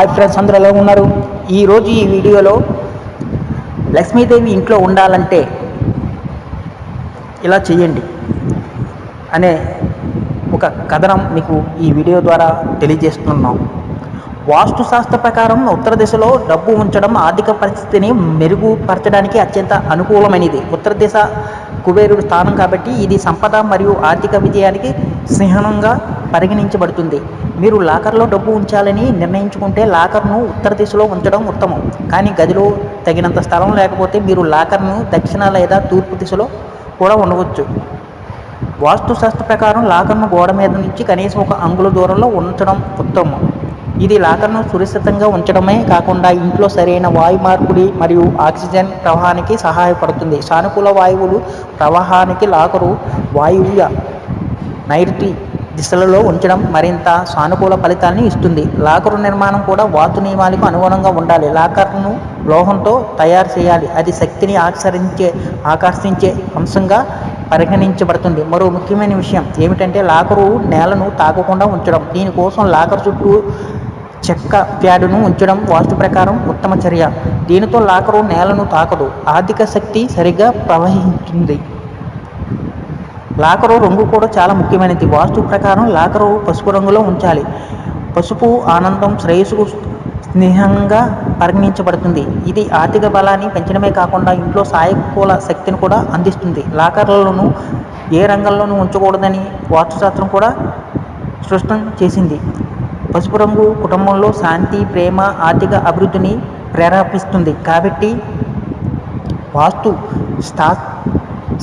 Hi friends అందరూ ఎలా ఉన్నారు? ఈరోజు ఈ వీడియోలో లక్ష్మీదేవి ఇంట్లో ఉండాలంటే ఇలా చేయండి అనే ఒక కథనం మీకు ఈ వీడియో ద్వారా తెలియజేస్తున్నాం. వాస్తు శాస్త్ర ప్రకారం ఉత్తర దిశలో డబ్బు ఉంచడం ఆర్థిక పరిస్థితిని మెరుగుపరచడానికి అత్యంత అనుకూలమైనది. ఉత్తర దిశ కుబేరుడు స్థానం కాబట్టి ఇది సంపద మరియు ఆర్థిక విజయానికి చిహ్నంగా పరిగణించబడుతుంది. మీరు లాకర్లో డబ్బు ఉంచాలని నిర్ణయించుకుంటే లాకర్ను ఉత్తర దిశలో ఉంచడం ఉత్తమం. కానీ గదిలో తగినంత స్థలం లేకపోతే మీరు లాకర్ను దక్షిణ లేదా తూర్పు దిశలో కూడా ఉండవచ్చు. వాస్తుశాస్త్ర ప్రకారం లాకర్ను గోడ మీద నుంచి కనీసం ఒక అంగుళ దూరంలో ఉంచడం ఉత్తమం. ఇది లాకర్ను సురక్షితంగా ఉంచడమే కాకుండా ఇంట్లో సరైన వాయు మార్పిడి మరియు ఆక్సిజన్ ప్రవాహానికి సహాయపడుతుంది. సానుకూల వాయువులు ప్రవాహానికి లాకరు వాయువ్య నైరుతి దిశలలో ఉంచడం మరింత సానుకూల ఫలితాన్ని ఇస్తుంది. లాకరు నిర్మాణం కూడా వాతు నియమాలకు అనుగుణంగా ఉండాలి. లాకర్ను లోహంతో తయారు చేయాలి. అది శక్తిని ఆకర్షించే ఆకర్షించే అంశంగా పరిగణించబడుతుంది. మరో ముఖ్యమైన విషయం ఏమిటంటే లాకరు నేలను తాకకుండా ఉంచడం. దీనికోసం లాకర్ చుట్టూ చెక్క ప్యాడును ఉంచడం వాస్తు ప్రకారం ఉత్తమ చర్య. దీనితో లాకరు నేలను తాకదు. ఆర్థిక శక్తి సరిగ్గా ప్రవహిస్తుంది లాకరు రంగు కూడా చాలా ముఖ్యమైనది. వాస్తు ప్రకారం లాకరు పసుపు రంగులో ఉంచాలి. పసుపు ఆనందం శ్రేయస్సుకు స్నేహంగా పరిగణించబడుతుంది. ఇది ఆర్థిక బలాన్ని పెంచడమే కాకుండా ఇంట్లో సాయకూల శక్తిని కూడా అందిస్తుంది. లాకర్లను ఏ రంగంలోనూ ఉంచకూడదని వాస్తుశాస్త్రం కూడా స్పష్టం చేసింది. పసుపు రంగు కుటుంబంలో శాంతి ప్రేమ ఆర్థిక అభివృద్ధిని ప్రేరేపిస్తుంది. కాబట్టి వాస్తు స్థా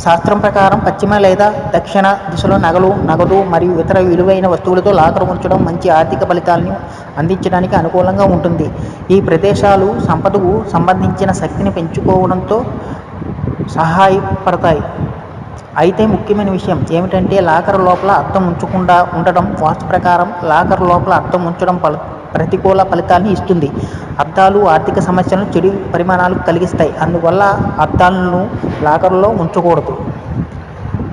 శాస్త్రం ప్రకారం పశ్చిమ లేదా దక్షిణ దిశలో నగలు నగదు మరియు ఇతర విలువైన వస్తువులతో లాకర్ ఉంచడం మంచి ఆర్థిక ఫలితాలను అందించడానికి అనుకూలంగా ఉంటుంది. ఈ ప్రదేశాలు సంపదకు సంబంధించిన శక్తిని పెంచుకోవడంతో సహాయపడతాయి. అయితే ముఖ్యమైన విషయం ఏమిటంటే లాకర్ లోపల అర్థం ఉంచకుండా ఉండడం వాస్తు ప్రకారం లాకర్ లోపల అర్థం ఉంచడం ఫల ప్రతికూల ఫలితాన్ని ఇస్తుంది. అద్దాలు ఆర్థిక సమస్యలను చెడు పరిమాణాలు కలిగిస్తాయి. అందువల్ల అద్దాలను లాకర్లో ఉంచకూడదు.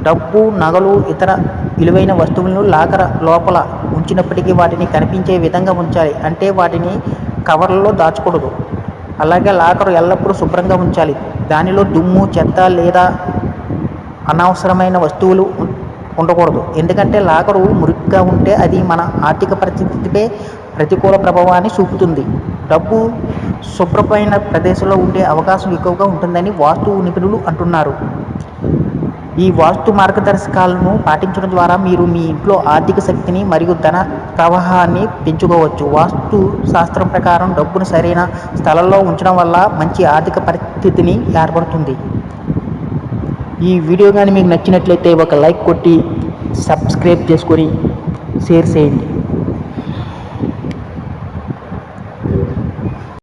డబ్బు నగలు ఇతర విలువైన వస్తువులను లాకర్ లోపల ఉంచినప్పటికీ వాటిని కనిపించే విధంగా ఉంచాలి. అంటే వాటిని కవర్లలో దాచకూడదు. అలాగే లాకర్ ఎల్లప్పుడూ శుభ్రంగా ఉంచాలి. దానిలో దుమ్ము చెత్త లేదా అనవసరమైన వస్తువులు ఉండకూడదు. ఎందుకంటే లాకరు మురికిగా ఉంటే అది మన ఆర్థిక పరిస్థితిపై ప్రతికూల ప్రభావాన్ని చూపుతుంది. డబ్బు శుభ్రమైన ప్రదేశంలో ఉండే అవకాశం ఎక్కువగా ఉంటుందని వాస్తు నిపుణులు అంటున్నారు. ఈ వాస్తు మార్గదర్శకాలను పాటించడం ద్వారా మీరు మీ ఇంట్లో ఆర్థిక శక్తిని మరియు ధన ప్రవాహాన్ని పెంచుకోవచ్చు. వాస్తు శాస్త్రం ప్రకారం డబ్బును సరైన స్థలంలో ఉంచడం వల్ల మంచి ఆర్థిక పరిస్థితిని ఏర్పడుతుంది. ఈ వీడియో కానీ మీకు నచ్చినట్లయితే ఒక లైక్ కొట్టి సబ్స్క్రైబ్ చేసుకొని షేర్ చేయండి.